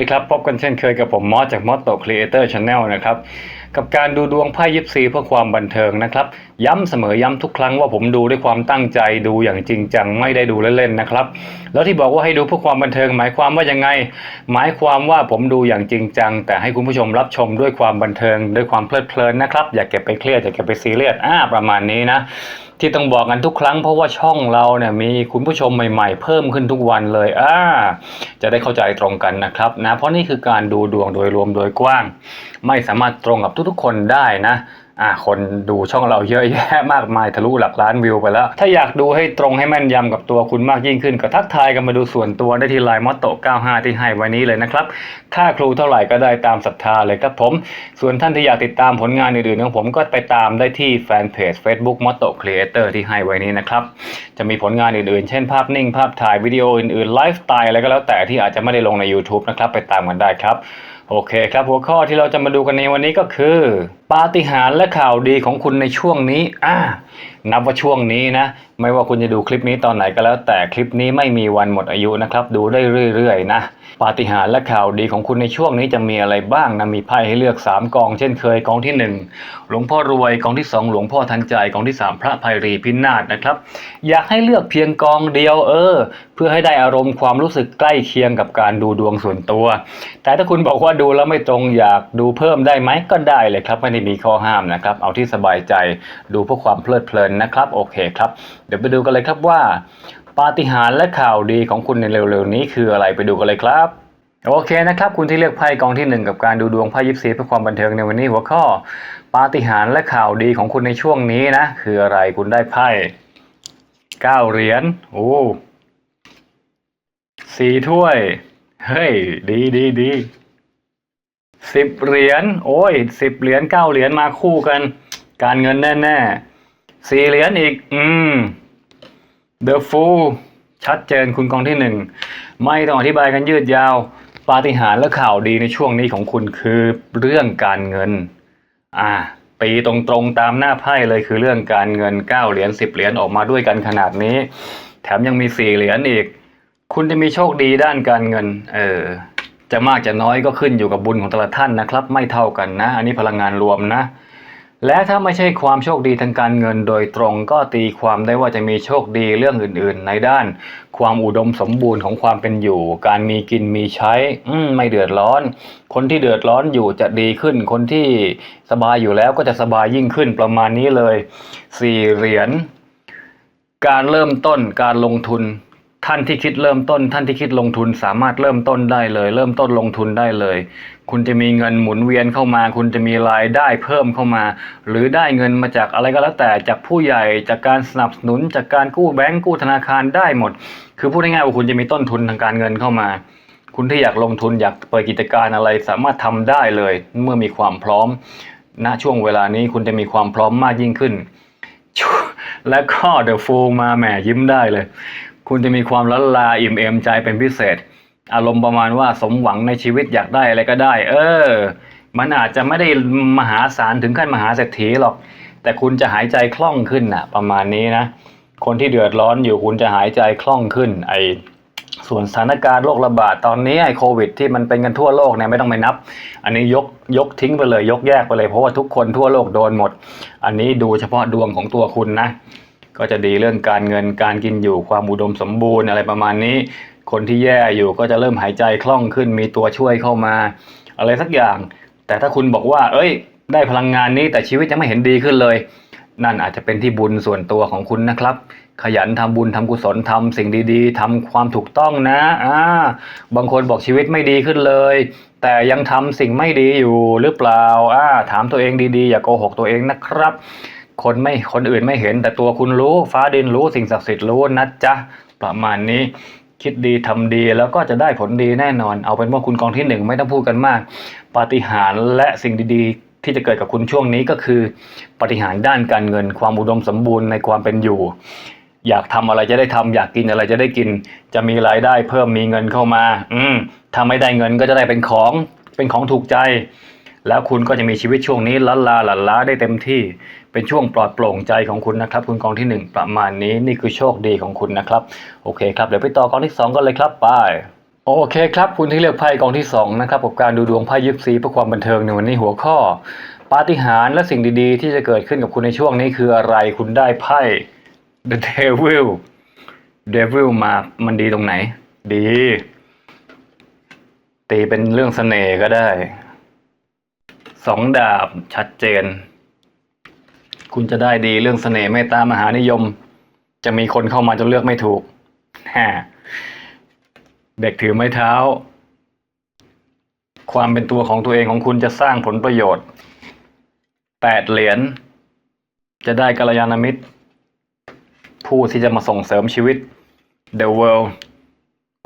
ดีครับ พบกันเช่นเคยกับผมมอสจากมอสโตครีเอเตอร์ชาแนลนะครับ กับการดูดวงไพ่ยิปซีเพื่อความบันเทิงนะครับ ย้ำเสมอย้ำทุกครั้งว่าผมดูด้วยความตั้งใจดูอย่างจริงจังไม่ได้ดูเล่นๆนะครับ แล้วที่บอกว่าให้ดูเพื่อความบันเทิงหมายความว่ายังไง หมายความว่าผมดูอย่างจริงจัง แต่ให้คุณผู้ชมรับชมด้วยความบันเทิง ด้วยความเพลิดเพลินนะครับ อย่าเก็บไปเครียดอย่าเก็บไปซีเรียสอ่าประมาณนี้นะที่ต้องบอกกันทุกครั้งเพราะว่าช่องเราเนี่ยมีคุณผู้ชมใหม่ๆ เพิ่มขึ้นทุกวันเลยอ่าจะได้เข้าใจตรงกันนะครับนะเพราะนี่คือการดูดวงโดยรวมโดยกว้าง ไม่สามารถตรงกับทุกๆคนได้นะ อ่าคนดูช่องเราเยอะแยะมากมายทะลุหลักล้านวิวไปแล้ว ถ้าอยากดูให้ตรงให้แม่นยำกับตัวคุณมากยิ่งขึ้น ก็ทักทายกันมาดูส่วนตัวได้ที่ไลน์มอตโต95 ที่ให้ไว้นี้เลยนะครับ ค่าครูเท่าไหร่ก็ได้ตามศรัทธาเลยครับผม ส่วนท่านที่อยากติดตามผลงานอื่นๆของผมก็ไปตามได้ที่แฟนเพจ Facebook m o t o Creator ที่ให้ไว้นี้นะครับจะมีผลงานอื่นๆ เช่นภาพนิ่งภาพถ่ายวิดีโออื่นๆไลฟ์สไตล์อะไรก็แล้วแต่ที่อาจจะไม่ได้ลงใน YouTube นะครับไปตามกันได้ครับ โอเคครับหัวข้อที่เราจะมาดูกันในวันนี้ก็คือ ปาฏิหาริย์และข่าวดีของคุณในช่วงนี้อ่านับว่าช่วงนี้นะ ไม่ว่าคุณจะดูคลิปนี้ตอนไหนก็แล้ว แต่คลิปนี้ไม่มีวันหมดอายุนะครับ ดูได้เรื่อยๆนะ ปาฏิหาริย์และข่าวดีของคุณในช่วงนี้จะมีอะไรบ้างนะ มีไพ่ให้เลือก 3 กอง เช่นเคยกองที่ 1 หลวงพ่อรวยกองที่ 2 หลวงพ่อทันใจกองที่ 3 พระภัยรีพินาศนะครับ อยากให้เลือกเพียงกองเดียวเออ เพื่อให้ได้อารมณ์ความรู้สึกใกล้เคียงกับการดูดวงส่วนตัว แต่ถ้าคุณบอกว่าดูแล้วไม่ตรงอยากดูเพิ่มได้ไหมก็ได้เลยครับไม่ได้มีข้อห้ามนะครับเอาที่สบายใจดูเพื่อความเพลิดเพลินนะครับ โอเคครับ เดี๋ยวไปดูกันเลยครับว่า ปาฏิหาริย์และข่าวดีของคุณในเร็วๆนี้คืออะไรไปดูกันเลยครับ โอเคนะครับ คุณที่เลือกไพ่กองที่หนึ่งกับการดูดวงไพ่ยิปซีเพื่อความบันเทิงในวันนี้หัวข้อ ปาฏิหาริย์และข่าวดีของคุณในช่วงนี้นะ คืออะไรคุณได้ไพ่เก้าเหรียญโอ้สี่ถ้วย เฮ้ย ดีดีดีสิบเหรียญโอ้ยสิบเหรียญเก้าเหรียญมาคู่กัน การเงินแน่ ๆ สี่เหรียญอีก อืม The Fool ชัดเจนคุณกองที่หนึ่ง ไม่ต้องอธิบายกันยืดยาว ปาฏิหาริย์และข่าวดีในช่วงนี้ของคุณคือเรื่องการเงิน อ่าปีตรงๆตามหน้าไพ่เลยคือเรื่องการเงิน 9 เหรียญ10 เหรียญออกมาด้วยกันขนาดนี้ แถมยังมี 4 เหรียญอีก คุณจะมีโชคดีด้านการเงิน เออ จะมากจะน้อยก็ขึ้นอยู่กับบุญของแต่ละท่านนะครับ ไม่เท่ากันนะ อันนี้พลังงานรวมนะ และถ้าไม่ใช่ความโชคดีทางการเงินโดยตรงก็ตีความได้ว่าจะมีโชคดีเรื่องอื่น ๆ ในด้าน ความอุดมสมบูรณ์ของความเป็นอยู่ การมีกินมีใช้ไม่เดือดร้อน คนที่เดือดร้อนอยู่จะดีขึ้น คนที่สบายอยู่แล้วก็จะสบายยิ่งขึ้นประมาณนี้เลยสี่เหรียญการเริ่มต้นการลงทุน ท่านที่คิดเริ่มต้น ท่านที่คิดลงทุนสามารถเริ่มต้นได้เลย เริ่มต้นลงทุนได้เลย คุณจะมีเงินหมุนเวียนเข้ามา คุณจะมีรายได้เพิ่มเข้ามา หรือได้เงินมาจากอะไรก็แล้วแต่จากผู้ใหญ่จากการสนับสนุนจากการกู้แบงก์กู้ธนาคารได้หมด คือพูดง่ายๆว่าคุณจะมีต้นทุนทางการเงินเข้ามา คุณที่อยากลงทุนอยากเปิดกิจการอะไรสามารถทำได้เลย เมื่อมีความพร้อมณช่วงเวลานี้คุณจะมีความพร้อมมากยิ่งขึ้น และก็เดอะฟูมาแหมยิ้มได้เลย คุณจะมีความละลาอิ่มเอมใจเป็นพิเศษ อารมณ์ประมาณว่าสมหวังในชีวิตอยากได้อะไรก็ได้ เออ มันอาจจะไม่ได้มหาศาลถึงขั้นมหาเศรษฐีหรอก แต่คุณจะหายใจคล่องขึ้นนะประมาณนี้นะ คนที่เดือดร้อนอยู่คุณจะหายใจคล่องขึ้น ไอส่วนสถานการณ์โรคระบาดตอนนี้ไอโควิด ที่มันเป็นกันทั่วโลกเนี่ยไม่ต้องไปนับ อันนี้ยกยกทิ้งไปเลยยกแยกไปเลยเพราะว่าทุกคนทั่วโลกโดนหมด อันนี้ดูเฉพาะดวงของตัวคุณนะ ก็จะดีเรื่องการเงินการกินอยู่ความอุดมสมบูรณ์อะไรประมาณนี้ คนที่แย่อยู่ก็จะเริ่มหายใจคล่องขึ้น มีตัวช่วยเข้ามา อะไรสักอย่าง แต่ถ้าคุณบอกว่า เอ้ย ได้พลังงานนี้แต่ชีวิตยังไม่เห็นดีขึ้นเลย นั่นอาจจะเป็นที่บุญส่วนตัวของคุณนะครับ ขยันทำบุญทำกุศลทำสิ่งดีๆทำความถูกต้องนะอ่าบางคนบอกชีวิตไม่ดีขึ้นเลย แต่ยังทำสิ่งไม่ดีอยู่หรือเปล่าอ่าถามตัวเองดีๆ อย่าโกหกตัวเองนะครับ คนไม่คนอื่นไม่เห็น แต่ตัวคุณรู้ ฟ้าดินรู้สิ่งศักดิ์สิทธิ์รู้นะจ๊ะประมาณนี้คิดดีทำดีแล้วก็จะได้ผลดีแน่นอน เอาเป็นว่าคุณกองที่หนึ่งไม่ต้องพูดกันมาก ปาฏิหาริย์และสิ่งดีๆ ที่จะเกิดกับคุณช่วงนี้ก็คือ ปาฏิหาริย์ด้านการเงิน ความอุดมสมบูรณ์ในความเป็นอยู่ อยากทำอะไรจะได้ทำอยากกินอะไรจะได้กิน จะมีรายได้เพิ่มมีเงินเข้ามา อืมถ้าไม่ได้เงินก็จะได้เป็นของเป็นของถูกใจ แล้วคุณก็จะมีชีวิตช่วงนี้ล้าลาหลั่นล้าได้เต็มที่ เป็นช่วงปลอดโปร่งใจของคุณนะครับ คุณกองที่หนึ่งประมาณนี้นี่คือโชคดีของคุณนะครับ โอเคครับ เดี๋ยวไปต่อกองที่สองกันเลยครับไปโอเคครับ คุณที่เลือกไพ่กองที่สองนะครับกับการดูดวงไพ่ยิปซีเพื่อความบันเทิงในวันนี้หัวข้อ ปาฏิหาริย์และสิ่งดีๆ ที่จะเกิดขึ้นกับคุณในช่วงนี้คืออะไรคุณได้ไพ่ The Devil Devil มามันดีตรงไหน ดี ตีเป็นเรื่องเสน่ห์ก็ได้ สองดาบชัดเจน คุณจะได้ดีเรื่องเสน่ห์เมตตามหานิยม จะมีคนเข้ามาจนเลือกไม่ถูกฮเด็กถือไม้เท้า ความเป็นตัวของตัวเองของคุณจะสร้างผลประโยชน์แปดเหรียญจะได้กัลยาณมิตร ผู้ที่จะมาส่งเสริมชีวิต The World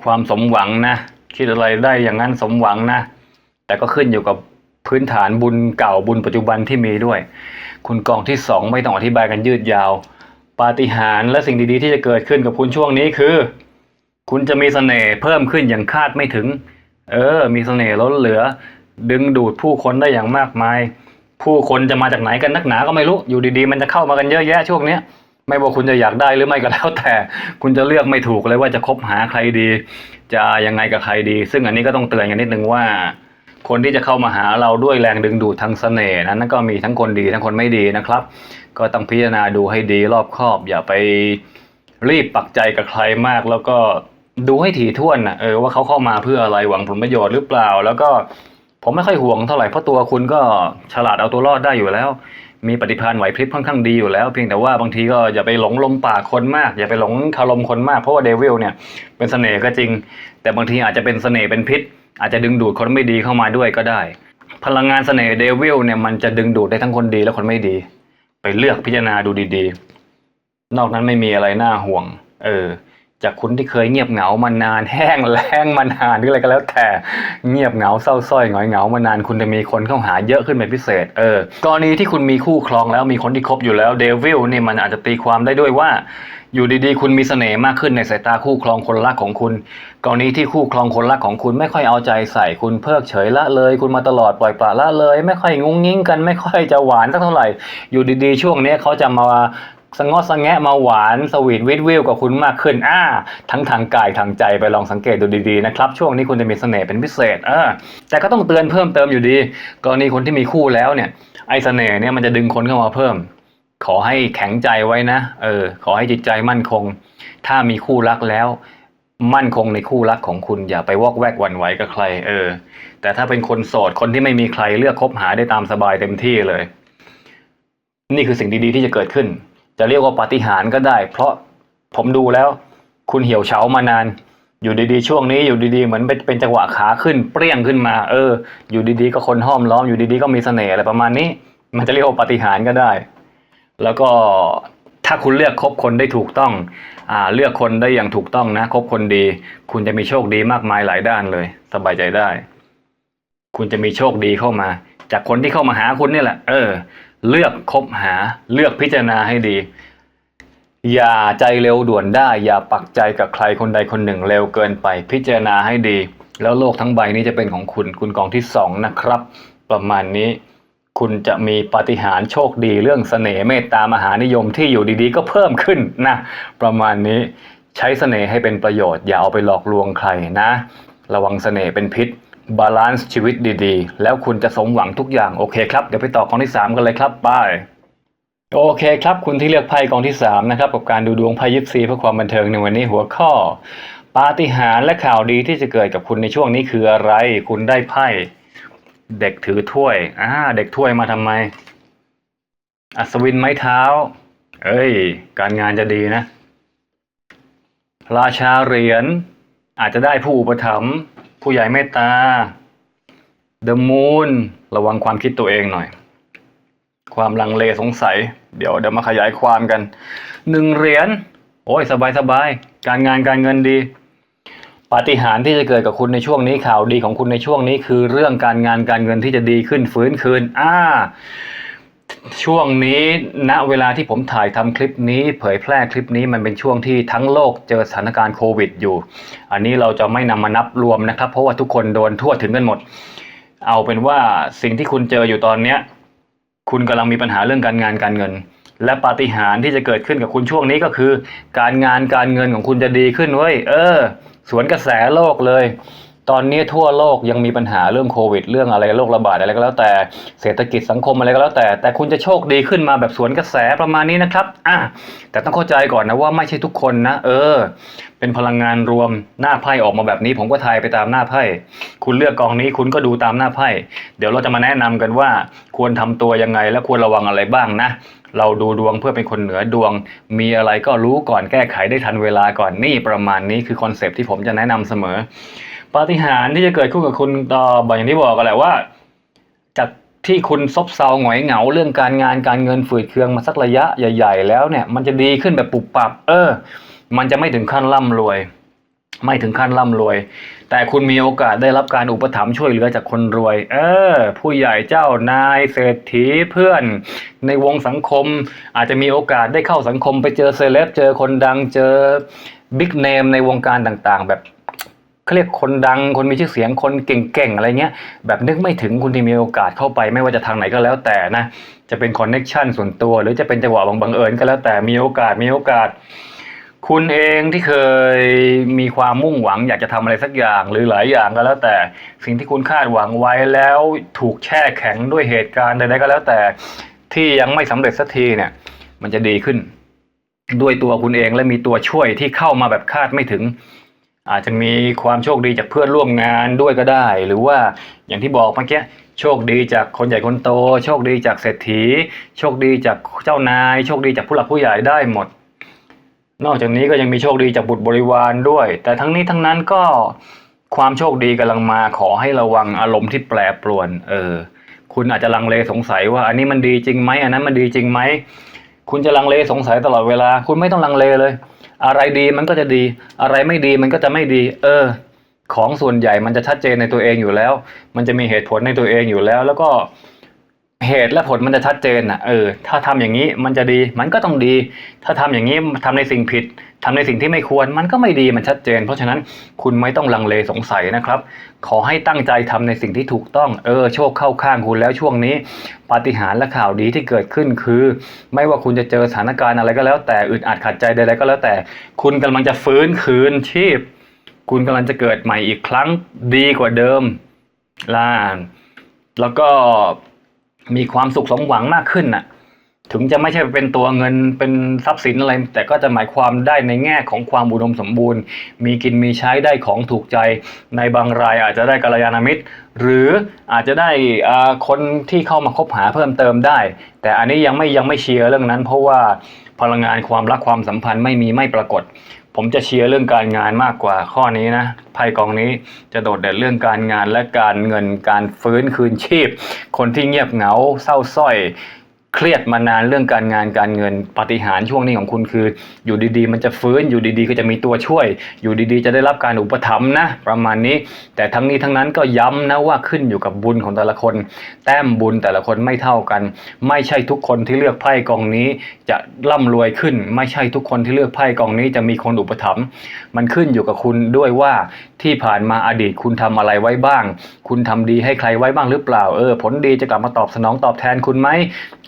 ความสมหวังนะ คิดอะไรได้อย่างนั้นสมหวังนะ แต่ก็ขึ้นอยู่กับ พื้นฐานบุญเก่าบุญปัจจุบันที่มีด้วย คุณกองที่สองไม่ต้องอธิบายกันยืดยาว ปาฏิหาริย์และสิ่งดีๆ ที่จะเกิดขึ้นกับคุณช่วงนี้คือ คุณจะมีเสน่ห์เพิ่มขึ้นอย่างคาดไม่ถึง เออ มีเสน่ห์ล้นเหลือ ดึงดูดผู้คนได้อย่างมากมาย ผู้คนจะมาจากไหนกันนักหนาก็ไม่รู้อยู่ดีๆ มันจะเข้ามากันเยอะแยะช่วงเนี้ยไม่ว่าคุณจะอยากได้หรือไม่ก็แล้วแต่ คุณจะเลือกไม่ถูกเลยว่าจะคบหาใครดี จะยังไงกับใครดี ซึ่งอันนี้ก็ต้องเตือนกันนิดนึงว่า คนที่จะเข้ามาหาเราด้วยแรงดึงดูดทางเสน่ห์นั้นนั่นก็มีทั้งคนดีทั้งคนไม่ดีนะครับ ก็ต้องพิจารณาดูให้ดีรอบคอบ อย่าไปรีบปักใจกับใครมาก แล้วก็ดูให้ถี่ถ้วนนะเออว่าเขาเข้ามาเพื่ออะไรหวังผลประโยชน์หรือเปล่า แล้วก็ผมไม่ค่อยห่วงเท่าไหร่เพราะตัวคุณก็ฉลาดเอาตัวรอดได้อยู่แล้ว มีปฏิภาณไหวพริบค่อนข้างดีอยู่แล้ว เพียงแต่ว่าบางทีก็อย่าไปหลงลมปากคนมาก อย่าไปหลงคารมคนมากเพราะว่าเดวิลเนี่ยเป็นเสน่ห์ก็จริง แต่บางทีอาจจะเป็นเสน่ห์เป็นพิษ อาจจะดึงดูดคนไม่ดีเข้ามาด้วยก็ได้ พลังงานเสน่ห์เดวิลเนี่ยมันจะดึงดูดได้ทั้งคนดีและคนไม่ดี ไปเลือกพิจารณาดูดีๆ นอกนั้นไม่มีอะไรน่าห่วง เออ จากคุณที่เคยเงียบเหงามานานแห้งแล้งมานานหรืออะไรก็แล้วแต่ เงียบเหงาเศร้าส้อยหงอยเหงามานานคุณจะมีคนเข้าหาเยอะขึ้นเป็นพิเศษ เออกรณีที่คุณมีคู่ครองแล้วมีคนที่คบอยู่แล้วเดวิลนี่มันอาจจะตีความได้ด้วยว่า อยู่ดีๆ คุณมีเสน่ห์มากขึ้นในสายตาคู่ครองคนรักของคุณ กรณีที่คู่ครองคนรักของคุณไม่ค่อยเอาใจใส่คุณเพิกเฉยละเลย คุณมาตลอดปล่อยปละละเลย ไม่ค่อยงุ้งงิ้งกันไม่ค่อยจะหวานสักเท่าไหร่ อยู่ดีๆ ช่วงนี้เขาจะมาสงอสงแงะมาหวานสวีทวิทวิวกับคุณมากขึ้นอ่าทั้งทางกายทางใจไปลองสังเกตดูดีๆนะครับ ช่วงนี้คุณจะมีเสน่ห์เป็นพิเศษเออแต่ก็ต้องเตือนเพิ่มเติมอยู่ดี กรณีคนที่มีคู่แล้วเนี่ยไอเสน่ห์เนี่ยมันจะดึงคนเข้ามาเพิ่ม ขอให้แข็งใจไว้นะ เออ ขอให้จิตใจมั่นคง ถ้ามีคู่รักแล้ว มั่นคงในคู่รักของคุณ อย่าไปวอกแวกหวั่นไหวกับใคร เออ แต่ถ้าเป็นคนโสด คนที่ไม่มีใครเลือกคบหาได้ตามสบายเต็มที่เลย นี่คือสิ่งดีๆที่จะเกิดขึ้น จะเรียกว่าปาฏิหาริย์ก็ได้ เพราะผมดูแล้ว คุณเหี่ยวเฉามานาน อยู่ดีๆ ช่วงนี้อยู่ดีๆ เหมือนเป็นเป็นจังหวะขาขึ้น เปรี้ยงขึ้นมา เออ อยู่ดีๆ ก็คนห้อมล้อม อยู่ดีๆ ก็มีเสน่ห์อะไรประมาณนี้ มันจะเรียกว่าปาฏิหาริย์ก็ได้ แล้วก็ถ้าคุณเลือกคบคนได้ถูกต้องอ่าเลือกคนได้อย่างถูกต้องนะคบคนดี คุณจะมีโชคดีมากมายหลายด้านเลย สบายใจได้ คุณจะมีโชคดีเข้ามา จากคนที่เข้ามาหาคุณนี่แหละ เออ เลือกคบหา เลือกพิจารณาให้ดี อย่าใจเร็วด่วนได้ อย่าปักใจกับใครคนใดคนหนึ่งเร็วเกินไป พิจารณาให้ดี แล้วโลกทั้งใบนี้จะเป็นของคุณ คุณกองที่สองนะครับ ประมาณนี้ คุณจะมีปาฏิหาริย์โชคดีเรื่องเสน่ห์เมตตามหานิยมที่อยู่ดีๆ ก็เพิ่มขึ้นนะประมาณนี้ใช้เสน่ห์ให้เป็นประโยชน์ อย่าเอาไปหลอกลวงใครนะ ระวังเสน่ห์เป็นพิษบาลานซ์ชีวิตดีๆ แล้วคุณจะสมหวังทุกอย่าง โอเคครับ เดี๋ยวไปต่อกองที่ 3 กันเลยครับบายโอเคครับ คุณที่เลือกไพ่กองที่ 3 นะครับ กับการดูดวงไพ่ยิปซีเพื่อความบันเทิงในวันนี้หัวข้อ ปาฏิหาริย์และข่าวดีที่จะเกิดกับคุณในช่วงนี้คืออะไร คุณได้ไพ่ เด็กถือถ้วยอ่าเด็กถ้วยมาทำไม อัศวินไม้เท้า เอ้ย การงานจะดีนะ ราชาเหรียญอาจจะได้ผู้อุปถัมภ์ผู้ใหญ่เมตตา The Moon ระวังความคิดตัวเองหน่อย ความลังเลสงสัย เดี๋ยวเดี๋ยวมาขยายความกันหนึ่งเหรียญโอ้ยสบายสบายการงานการเงินดี ปาฏิหาริย์ที่จะเกิดกับคุณในช่วงนี้ข่าวดีของคุณในช่วงนี้คือเรื่องการงานการเงินที่จะดีขึ้นฟื้นคืนอ่าช่วงนี้ณเวลาที่ผมถ่ายทำคลิปนี้ เผยแพร่คลิปนี้มันเป็นช่วงที่ทั้งโลกเจอสถานการณ์โควิดอยู่ อันนี้เราจะไม่นำมานับรวมนะครับ เพราะว่าทุกคนโดนทั่วถึงกันหมด เอาเป็นว่าสิ่งที่คุณเจออยู่ตอนเนี้ยคุณกำลังมีปัญหาเรื่องการงานการเงิน และปาฏิหาริย์ที่จะเกิดขึ้นกับคุณช่วงนี้ก็คือ การงานการเงินของคุณจะดีขึ้นเว้ยเออ สวนกระแสโลกเลย ตอนนี้ทั่วโลกยังมีปัญหาเรื่องโควิด เรื่องอะไรโรคระบาดอะไรก็แล้วแต่เศรษฐกิจสังคมอะไรก็แล้วแต่ แต่คุณจะโชคดีขึ้นมาแบบสวนกระแสประมาณนี้นะครับอะแต่ต้องเข้าใจก่อนนะว่าไม่ใช่ทุกคนนะ เออ เป็นพลังงานรวมหน้าไพ่ออกมาแบบนี้ ผมก็ทายไปตามหน้าไพ่คุณเลือกกองนี้คุณก็ดูตามหน้าไพ่เดี๋ยวเราจะมาแนะนำกันว่า ควรทำตัวยังไงและควรระวังอะไรบ้างนะเราดูดวงเพื่อเป็นคนเหนือดวง มีอะไรก็รู้ก่อนแก้ไขได้ทันเวลาก่อนนี่ประมาณนี้คือคอนเซปที่ผมจะแนะนำเสมอ ปาฏิหาริย์ที่จะเกิดขึ้นกับคุณต่อบอกอย่างที่บอกกันแหละว่า จากที่คุณซบเซาหงอยเหงาเรื่องการงานการเงินฝืดเคืองมาสักระยะใหญ่ ๆ แล้วเนี่ยมันจะดีขึ้นแบบปุบปับ เออ มันจะไม่ถึงขั้นร่ำรวย ไม่ถึงขั้นร่ำรวย แต่คุณมีโอกาสได้รับการอุปถัมภ์ช่วยเหลือจากคนรวย เออ ผู้ใหญ่เจ้านายเศรษฐีเพื่อน ในวงสังคม อาจจะมีโอกาสได้เข้าสังคมไปเจอเซเลบเจอคนดังเจอบิ๊กเนมในวงการต่างๆ แบบ เขาเรียกคนดังคนมีชื่อเสียงคนเก่งๆอะไรเงี้ยแบบนึกไม่ถึงคุณที่มีโอกาสเข้าไป ไม่ว่าจะทางไหนก็แล้วแต่นะจะเป็นคอนเน็ชันส่วนตัว หรือจะเป็นจังหวะบังเอิญก็แล้วแต่มีโอกาสมีโอกาส คุณเองที่เคยมีความมุ่งหวัง อยากจะทำอะไรสักอย่างหรือหลายอย่างก็แล้วแต่สิ่งที่คุณคาดหวังไว้แล้วถูกแช่แข็งด้วยเหตุการณ์ใดๆก็แล้วแต่ที่ยังไม่สำเร็จสักทีเนี่ย มันจะดีขึ้น ด้วยตัวคุณเองและมีตัวช่วยที่เข้ามาแบบคาดไม่ถึง อาจจะมีความโชคดีจากเพื่อนร่วมงานด้วยก็ได้ หรือว่าอย่างที่บอกเมื่อกี้โชคดีจากคนใหญ่คนโต โชคดีจากเศรษฐี โชคดีจากเจ้านาย โชคดีจากผู้หลักผู้ใหญ่ได้หมด นอกจากนี้ก็ยังมีโชคดีจากบุตรบริวารด้วย แต่ทั้งนี้ทั้งนั้นก็ความโชคดีกำลังมาขอให้ระวังอารมณ์ที่แปรปรวน เออ คุณอาจจะลังเลสงสัยว่า อันนี้มันดีจริงไหมอันนั้นมันดีจริงไหมคุณจะลังเลสงสัยตลอดเวลา คุณไม่ต้องลังเลเลย อะไรดีมันก็จะดี อะไรไม่ดีมันก็จะไม่ดี เออ ของส่วนใหญ่มันจะชัดเจนในตัวเองอยู่แล้ว มันจะมีเหตุผลในตัวเองอยู่แล้ว แล้วก็ เหตุและผลมันจะชัดเจนอะเออถ้าทำอย่างนี้มันจะดีมันก็ต้องดี ถ้าทำอย่างนี้ทำในสิ่งผิดทำในสิ่งที่ไม่ควรมันก็ไม่ดีมันชัดเจน เพราะฉะนั้นคุณไม่ต้องลังเลสงสัยนะครับ ขอให้ตั้งใจทำในสิ่งที่ถูกต้องเออโชคเข้าข้างคุณแล้วช่วงนี้ปาฏิหาริย์และข่าวดีที่เกิดขึ้นคือ ไม่ว่าคุณจะเจอสถานการณ์อะไรก็แล้วแต่อึดอัดขัดใจใดๆก็แล้วแต่ คุณกำลังจะฟื้นคืนชีพ คุณกำลังจะเกิดใหม่อีกครั้งดีกว่าเดิมล่าแล้วก็ มีความสุขสมหวังมากขึ้นน่ะ ถึงจะไม่ใช่เป็นตัวเงินเป็นทรัพย์สินอะไร แต่ก็จะหมายความได้ในแง่ของความอุดมสมบูรณ์ มีกินมีใช้ได้ของถูกใจ ในบางรายอาจจะได้กัลยาณมิตร หรืออาจจะได้อ่าคนที่เข้ามาคบหาเพิ่มเติมได้ แต่อันนี้ยังไม่ยังไม่เชียร์เรื่องนั้น เพราะว่าพลังงานความรักความสัมพันธ์ไม่มีไม่ปรากฏ ผมจะเชียร์เรื่องการงานมากกว่าข้อนี้นะไพ่กองนี้จะโดดเด่นเรื่องการงานและการเงินการฟื้นคืนชีพ คนที่เงียบเหงาเศร้าส้อย เครียดมานานเรื่องการงานการเงินปฏิหารช่วงนี้ของคุณคือ อยู่ดีๆ มันจะฟื้นอยู่ดีๆ ก็จะมีตัวช่วย อยู่ดีๆ จะได้รับการอุปถัมภ์นะประมาณนี้ แต่ทั้งนี้ทั้งนั้นก็ย้ำนะว่าขึ้นอยู่กับบุญของแต่ละคน แต้มบุญแต่ละคนไม่เท่ากัน ไม่ใช่ทุกคนที่เลือกไพ่กองนี้ จะร่ำรวยขึ้น ไม่ใช่ทุกคนที่เลือกไพ่กองนี้จะมีคนอุปถัมภ์มันขึ้นอยู่กับคุณด้วยว่าที่ผ่านมาอดีตคุณทำอะไรไว้บ้าง คุณทำดีให้ใครไว้บ้างหรือเปล่าเออผลดีจะกลับมาตอบสนองตอบแทนคุณไหม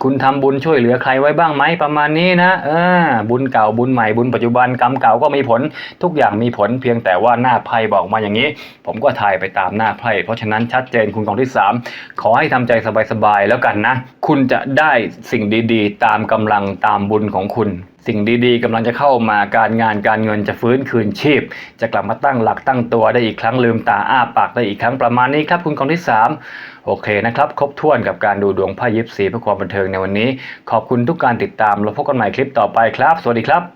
คุณทำบุญช่วยเหลือใครไว้บ้างไหมประมาณนี้นะเออบุญเก่าบุญใหม่บุญปัจจุบันกรรมเก่าก็มีผลทุกอย่างมีผลเพียงแต่ว่าหน้าไพ่บอกมาอย่างนี้ ผมก็ถ่ายไปตามหน้าไพ่เพราะฉะนั้นชัดเจนคุณกองที่ 3 ขอให้ทำใจสบายๆแล้วกันนะ คุณจะได้สิ่งดีๆ ตามกำลังตามบุญของคุณ สิ่งดีๆกำลังจะเข้ามาการงานการเงินจะฟื้นคืนชีพ จะกลับมาตั้งหลักตั้งตัวได้อีกครั้งลืมตาอ้าปากได้อีกครั้งประมาณนี้ครับ คุณกองที่ 3 โอเคนะครับครบถ้วนกับการดูดวงไพ่ยิปซีเพื่อความบันเทิงในวันนี้ ขอบคุณทุกการติดตามเราพบกันใหม่คลิปต่อไปครับ สวัสดีครับ